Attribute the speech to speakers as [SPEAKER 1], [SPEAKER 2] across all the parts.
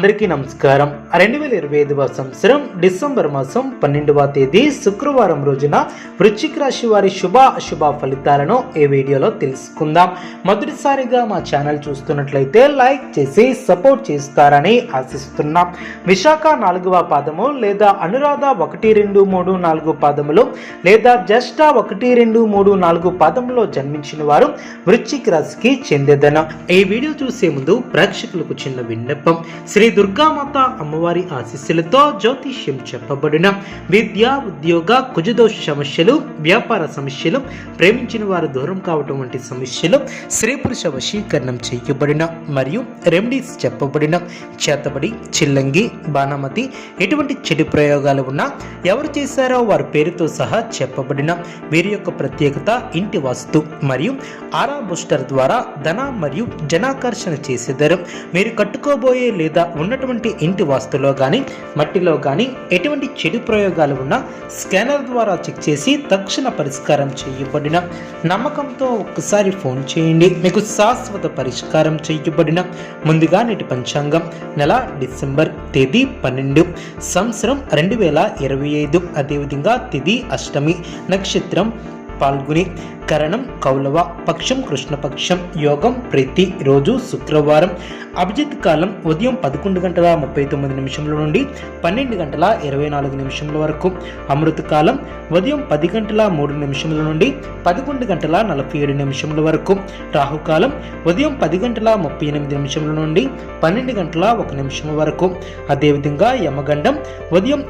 [SPEAKER 1] అందరికీ నమస్కారం. రెండు వేల ఇరవై ఐదవ సంవత్సరం డిసెంబర్ మాసం పన్నెండవ తేదీ శుక్రవారం రోజున వృశ్చిక రాశి వారి శుభ అశుభ ఫలితాలను ఈ వీడియోలో తెలుసుకుందాం. మొదటిసారిగా మా ఛానల్ చూస్తున్నట్లయితే లైక్ చేసి సపోర్ట్ చేస్తారని ఆశిస్తున్నాం. విశాఖ నాలుగవ పాదము లేదా అనురాధ ఒకటి రెండు మూడు నాలుగు పాదములు లేదా జ్యేష్ఠ ఒకటి రెండు మూడు నాలుగు పాదములో జన్మించిన వారు వృశ్చిక రాశికి చెందేదనం. ఈ వీడియో చూసే ముందు ప్రేక్షకులకు చిన్న విన్నపం. శ్రీ దుర్గామాత అమ్మవారి ఆశీస్సులతో జ్యోతిష్యం చెప్పబడిన విద్య ఉద్యోగ కుజదోష సమస్యలు వ్యాపార సమస్యలు ప్రేమించిన వారు దూరం కావటం వంటి సమస్యలు స్త్రీ పురుష వశీకరణం చేయబడిన మరియు రెమెడీస్ చెప్పబడిన చేతబడి చిల్లంగి బాణమతి ఎటువంటి చెడు ప్రయోగాలు ఉన్నా ఎవరు చేశారో వారి పేరుతో సహా చెప్పబడిన వీరి యొక్క ప్రత్యేకత ఇంటి వాస్తు మరియు ఆరా బూస్టర్ ద్వారా ధన మరియు జనాకర్షణ చేసేదారు. మీరు కట్టుకోబోయే లేదా ఉన్నటువంటి ఇంటి వాస్తులో కానీ మట్టిలో కానీ ఎటువంటి చెడు ప్రయోగాలు ఉన్నా స్కానర్ ద్వారా చెక్ చేసి తక్షణ పరిష్కారం చేయబడిన నమ్మకంతో ఒక్కసారి ఫోన్ చేయండి. మీకు శాశ్వత పరిష్కారం చేయబడిన ముందుగా నేటి పంచాంగం నెల డిసెంబర్ తేదీ పన్నెండు సంవత్సరం రెండు వేల ఇరవై ఐదు. అదేవిధంగా తిది అష్టమి నక్షత్రం పాల్గొని కరణం కౌలవ పక్షం కృష్ణపక్షం యోగం ప్రతిరోజు శుక్రవారం అభిజిత్ కాలం ఉదయం పదకొండు గంటల ముప్పై తొమ్మిది నిమిషముల నుండి పన్నెండు గంటల ఇరవై నాలుగు నిమిషముల వరకు అమృత కాలం ఉదయం పది గంటల మూడు నిమిషముల నుండి పదకొండు గంటల నలభై ఏడు నిమిషముల వరకు రాహుకాలం ఉదయం పది గంటల ముప్పై ఎనిమిది నిమిషముల నుండి పన్నెండు గంటల ఒక నిమిషం వరకు. అదేవిధంగా యమగండం ఉదయం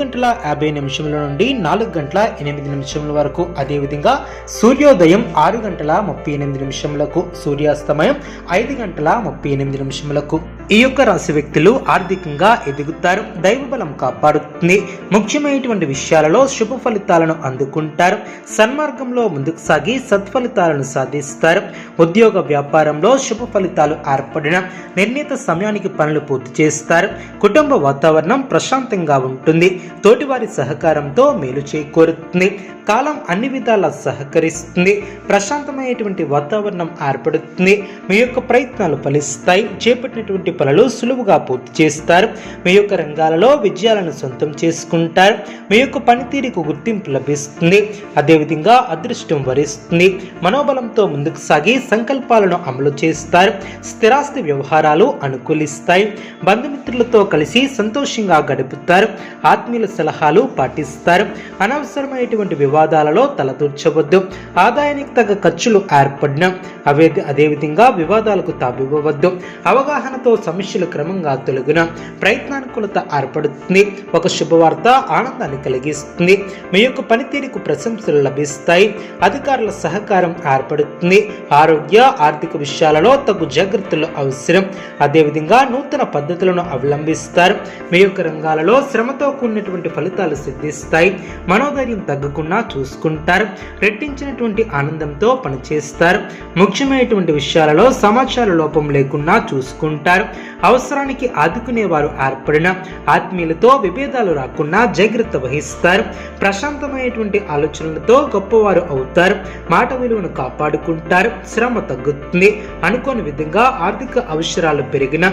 [SPEAKER 1] గంటల యాభై నిమిషముల నుండి నాలుగు గంటల ఎనిమిది నిమిషముల వరకు. అదేవిధంగా సూర్యోదయం ఆరు గంటల ముప్పై ఎనిమిది నిమిషములకు సూర్యాస్తమయం ఐదు గంటల ముప్పై ఎనిమిది నిమిషములకు. ఈ యొక్క రాశి వ్యక్తులు ఆర్థికంగా ఎదుగుతారు దైవబలం కాపాడుతుంది. ముఖ్యమైనటువంటి విషయాలలో శుభ ఫలితాలను అందుకుంటారు. సన్మార్గంలో ముందుకు సాగి సత్ఫలితాలను సాధిస్తారు. ఉద్యోగ వ్యాపారంలో శుభ ఫలితాలు ఏర్పడిన నిర్ణీత సమయానికి పనులు పూర్తి చేస్తారు. కుటుంబ వాతావరణం ప్రశాంతంగా ఉంటుంది. తోటివారి సహకారంతో మేలు చేకూరుతుంది. కాలం అన్ని విధాలా సహకరిస్తుంది. ప్రశాంతమైనటువంటి వాతావరణం ఏర్పడుతుంది. మీ యొక్క ప్రయత్నాలు ఫలిస్తాయి. చేపట్టినటువంటి పనులు సులువుగా పూర్తి చేస్తారు. మీ యొక్క రంగాలలో విజయాలను సొంతం చేసుకుంటారు. మీ యొక్క పనితీరుకు గుర్తింపు లభిస్తుంది. అదేవిధంగా అదృష్టం వరిస్తుంది. మనోబలంతో ముందుకు సాగి సంకల్పాలను అమలు చేస్తారు. స్థిరాస్తి వ్యవహారాలు అనుకూలిస్తాయి. బంధుమిత్రులతో కలిసి సంతోషంగా గడుపుతారు. ఆత్మీయుల సలహాలు పాటిస్తారు. అనవసరమైనటువంటి వివాదాలలో తలదూర్చవద్దు. ఆదాయానికి తగ్గ ఖర్చులు ఏర్పడిన అవే అదేవిధంగా వివాదాలకు తావివ్వవద్దు. అవగాహనతో సమస్యలు క్రమంగా తొలగిన ప్రయత్నానుకూలత ఏర్పడుతుంది. ఒక శుభవార్త ఆనందాన్ని కలిగిస్తుంది. మీ యొక్క పనితీరుకు ప్రశంసలు లభిస్తాయి. అధికారుల సహకారం ఏర్పడుతుంది. ఆరోగ్య ఆర్థిక విషయాలలో తగు జాగ్రత్తలు అవసరం. అదేవిధంగా నూతన పద్ధతులను అవలంబిస్తారు. మీ యొక్క రంగాలలో శ్రమతో కూడినటువంటి ఫలితాలు సిద్ధిస్తాయి. మనోధైర్యం తగ్గకుండా చూసుకుంటారు. రెట్టించినటువంటి ఆనందంతో పనిచేస్తారు. ముఖ్యమైనటువంటి విషయాలలో సమాచార లోపం లేకుండా చూసుకుంటారు. అవసరానికి ఆదుకునేవారు ఏర్పడిన ఆత్మీయులతో విభేదాలు రాకుండా జాగ్రత్త వహిస్తారు. ప్రశాంతమైనటువంటి ఆలోచనలతో గొప్పవారు అవుతారు. మాట విలువను కాపాడుకుంటారు. శ్రమ తగ్గుతుంది. అనుకోని విధంగా ఆర్థిక అవసరాలు పెరిగిన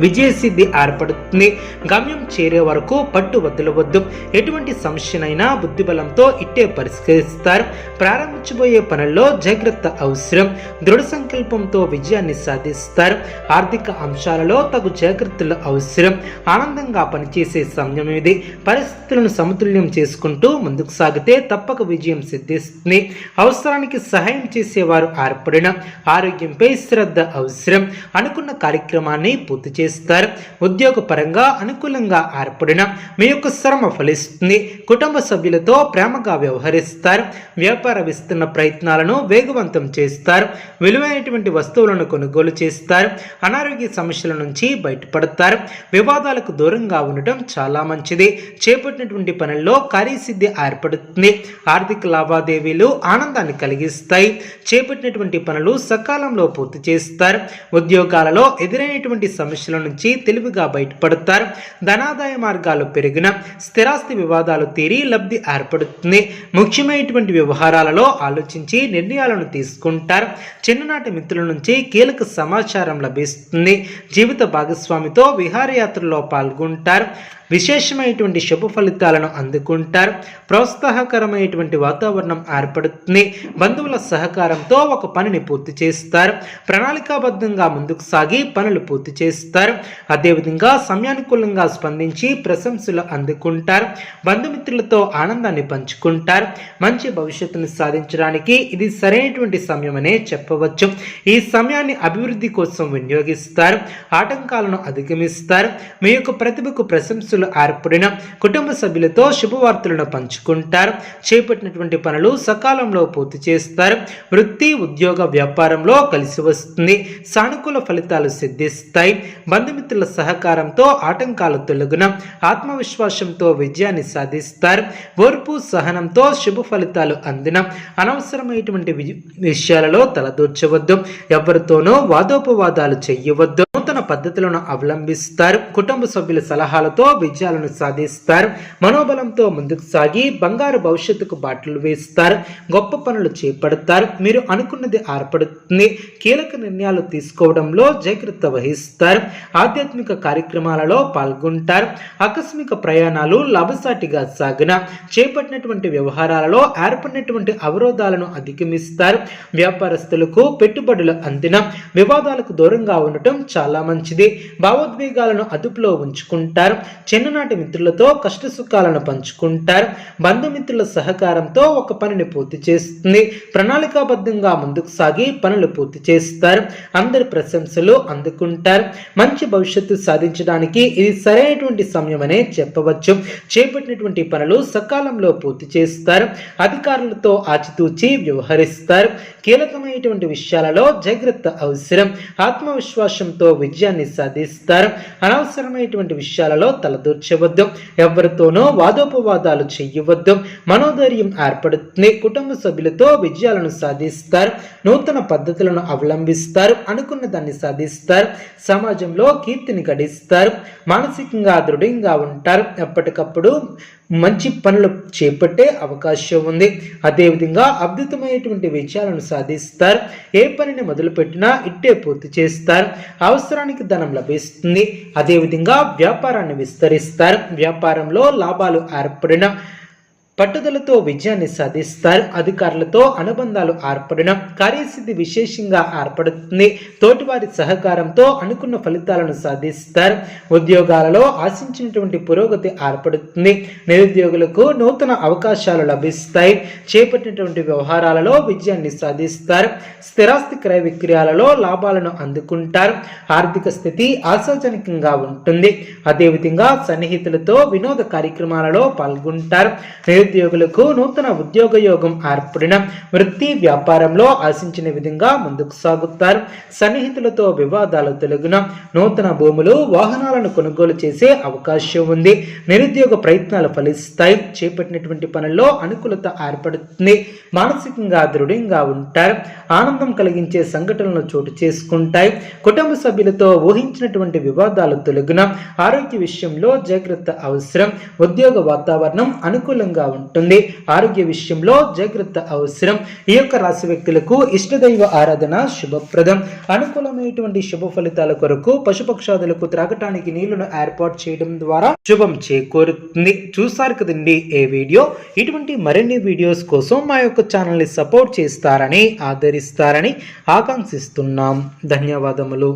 [SPEAKER 1] విజయసిద్ధి ఏర్పడుతుంది. గమ్యం చేరే వరకు పట్టు వదలవద్దు. ఎటువంటి సమస్యనైనా బుద్ధిబలంతో ఇట్టే పరిష్కరిస్తారు. ప్రారంభించబోయే పనుల్లో జాగ్రత్త అవసరం. దృఢ సంకల్పంతో విజయాన్ని సాధిస్తారు. ఆర్థిక అంశాలలో తగు జాగ్రత్తలు అవసరం. ఆనందంగా పనిచేసే సమయం ఇది. పరిస్థితులను సమతుల్యం చేసుకుంటూ ముందుకు సాగితే తప్పక విజయం సిద్ధిస్తుంది. అవసరానికి సహాయం చేసేవారు ఏర్పడిన ఆరోగ్యంపై శ్రద్ధ అవసరం. అనుకున్న కార్యక్రమాన్ని పూర్తి చేస్తారు. ఉద్యోగపరంగా అనుకూలంగా ఏర్పడిన మీ యొక్క శ్రమ ఫలిస్తుంది. కుటుంబ సభ్యులతో ప్రేమగా వ్యవహరిస్తారు. వ్యాపార విస్తరణ ప్రయత్నాలను వేగవంతం చేస్తారు. విలువైనటువంటి వస్తువులను కొనుగోలు చేస్తారు. అనారోగ్య సమస్యల నుంచి బయటపడతారు. వివాదాలకు దూరంగా ఉండటం చాలా మంచిది. చేపట్టినటువంటి పనుల్లో కార్యసిద్ధి ఏర్పడుతుంది. ఆర్థిక లావాదేవీలు ఆనందాన్ని కలిగిస్తాయి. చేపట్టినటువంటి పనులు సకాలంలో పూర్తి చేస్తారు. ఉద్యోగాలలో ఎదురైనటువంటి సమస్యల సమస్యల నుంచి తెలివిగా బయటపడతారు. ధనాదాయ మార్గాలు పెరిగిన స్థిరాస్తి వివాదాలు తీరి లబ్ధి ఏర్పడుతుంది. ముఖ్యమైనటువంటి వ్యవహారాలలో ఆలోచించి నిర్ణయాలను తీసుకుంటారు. చిన్ననాటి మిత్రుల నుంచి కీలక సమాచారం లభిస్తుంది. జీవిత భాగస్వామితో విహారయాత్రలో పాల్గొంటారు. విశేషమైనటువంటి శుభ ఫలితాలను అందుకుంటారు. ప్రోత్సాహకరమైనటువంటి వాతావరణం ఏర్పడుతుంది. బంధువుల సహకారంతో ఒక పనిని పూర్తి చేస్తారు. ప్రణాళికాబద్ధంగా ముందుకు సాగి పనులు పూర్తి చేస్తారు. అదేవిధంగా సమయానుకూలంగా స్పందించి ప్రశంసలు అందుకుంటారు. బంధుమిత్రులతో ఆనందాన్ని పంచుకుంటారు. మంచి భవిష్యత్తును సాధించడానికి ఇది సరైనటువంటి సమయమనే చెప్పవచ్చు. ఈ సమయాన్ని అభివృద్ధి కోసం వినియోగిస్తారు. ఆటంకాలను అధిగమిస్తారు. మీ యొక్క ప్రతిభకు ప్రశంసలు ఏర్పడిన కుటుంబ సభ్యులతో శుభవార్తలను పంచుకుంటారు. చేపట్టినటువంటి పనులు సకాలంలో పూర్తి చేస్తారు. వృత్తి ఉద్యోగ వ్యాపారంలో కలిసి వస్తుంది. సానుకూల ఫలితాలు సిద్ధిస్తాయి. బంధుమిత్రుల సహకారంతో ఆటంకాలు తొలగున ఆత్మవిశ్వాసంతో విజయాన్ని సాధిస్తారు. ఓర్పు సహనంతో శుభ ఫలితాలు అందిన అనవసరమైనటువంటి వి- విషయాలలో తలదూర్చవద్దు. ఎవరితోనూ వాదోపవాదాలు చెయ్యవద్దు నూతన పద్ధతులను అవలంబిస్తారు. కుటుంబ సభ్యుల సలహాలతో విజయాలను సాధిస్తారు. మనోబలంతో ముందుకు సాగి బంగారు భవిష్యత్తుకు బాటలు వేస్తారు. గొప్ప పనులు చేపడతారు. మీరు అనుకున్నది ఏర్పడుతుంది కీలక నిర్ణయాలు తీసుకోవడంలో జాగ్రత్త వహిస్తారు. ఆధ్యాత్మిక కార్యక్రమాలలో పాల్గొంటారు. ఆకస్మిక ప్రయాణాలు లాభసాటిగా సాగిన చేపట్టినటువంటి వ్యవహారాలలో ఏర్పడినటువంటి అవరోధాలను అధిగమిస్తారు. వ్యాపారస్తులకు పెట్టుబడులు అందిన వివాదాలకు దూరంగా ఉండటం చాలా మంచిది. భావోద్వేగాలను అదుపులో ఉంచుకుంటారు. చిన్ననాటి మిత్రులతో కష్ట సుఖాలను పంచుకుంటారు. బంధుమిత్రుల సహకారంతో ఒక పనిని పూర్తి చేస్తుంది. ప్రణాళికాబద్ధంగా ముందుకు సాగి పనులు పూర్తి చేస్తారు. అందరి ప్రశంసలు అందుకుంటారు. మంచి భవిష్యత్తు సాధించడానికి ఇది సరైనటువంటి సమయమనే చెప్పవచ్చు. చేపట్టినటువంటి పనులు సకాలంలో పూర్తి చేస్తారు. అధికారులతో ఆచితూచి వ్యవహరిస్తారు. కీలకమైనటువంటి విషయాలలో జాగ్రత్త అవసరం. ఆత్మవిశ్వాసంతో విజయాన్ని సాధిస్తారు. అనవసరమైనటువంటి విషయాలలో తల దూర్చవద్దు ఎవరితోనో వాదోపవాదాలు చెయ్యవద్దు మనోధైర్యం ఏర్పడుతుంది. కుటుంబ సభ్యులతో విజయాలను సాధిస్తారు. నూతన పద్ధతులను అవలంబిస్తారు. అనుకున్న దాన్ని సాధిస్తారు. సమాజంలో కీర్తిని గడిస్తారు. మానసికంగా దృఢంగా ఉంటారు. ఎప్పటికప్పుడు మంచి పనులు చేపట్టే అవకాశం ఉంది. అదేవిధంగా అద్భుతమైనటువంటి విజయాలను సాధిస్తారు. ఏ పనిని మొదలుపెట్టినా ఇట్టే పూర్తి చేస్తారు. అవసరానికి ధనం లభిస్తుంది. అదేవిధంగా వ్యాపారాన్ని విస్తరిస్తారు. వ్యాపారంలో లాభాలు ఏర్పడిన పట్టుదలతో విజయాన్ని సాధిస్తారు. అధికారులతో అనుబంధాలు ఏర్పడిన కార్యసిద్ధి విశేషంగా ఏర్పడుతుంది. తోటివారి సహకారంతో అనుకున్న ఫలితాలను సాధిస్తారు. ఉద్యోగాలలో ఆశించినటువంటి పురోగతి ఏర్పడుతుంది. నిరుద్యోగులకు నూతన అవకాశాలు లభిస్తాయి. చేపట్టినటువంటి వ్యవహారాలలో విజయాన్ని సాధిస్తారు. స్థిరాస్తి క్రయ విక్రయాలలో లాభాలను అందుకుంటారు. ఆర్థిక స్థితి ఆశాజనకంగా ఉంటుంది. అదేవిధంగా సన్నిహితులతో వినోద కార్యక్రమాలలో పాల్గొంటారు. నిరుద్యోగులకు నూతన ఉద్యోగ యోగం ఏర్పడిన వృత్తి వ్యాపారంలో ఆశించిన విధంగా ముందుకు సాగుతారు. సన్నిహితులతో వివాదాలు తొలగిన నూతన భూములు వాహనాలను కొనుగోలు చేసే అవకాశం ఉంది. నిరుద్యోగ ప్రయత్నాలు ఫలిస్తాయి. చేపట్టినటువంటి పనుల్లో అనుకూలత ఏర్పడుతుంది. మానసికంగా దృఢంగా ఉంటారు. ఆనందం కలిగించే సంఘటనలు చోటు చేసుకుంటాయి. కుటుంబ సభ్యులతో ఊహించినటువంటి వివాదాలు తొలగిన ఆరోగ్య విషయంలో జాగ్రత్త అవసరం. ఉద్యోగ వాతావరణం అనుకూలంగా ఉంటుంది. ఆరోగ్య విషయంలో జాగ్రత్త అవసరం. ఈ యొక్క రాశి వ్యక్తులకు ఇష్టదైవ ఆరాధన శుభప్రదం. అనుకూలమైనటువంటి శుభ ఫలితాల కొరకు పశుపక్షాదులకు త్రాగటానికి నీళ్ళను ఏర్పాటు చేయడం ద్వారా శుభం చేకూరుతుంది. చూసారు కదండి ఏ వీడియో? ఇటువంటి మరిన్ని వీడియోస్ కోసం మా యొక్క ఛానల్ని సపోర్ట్ చేస్తారని ఆదరిస్తారని ఆకాంక్షిస్తున్నాం. ధన్యవాదములు.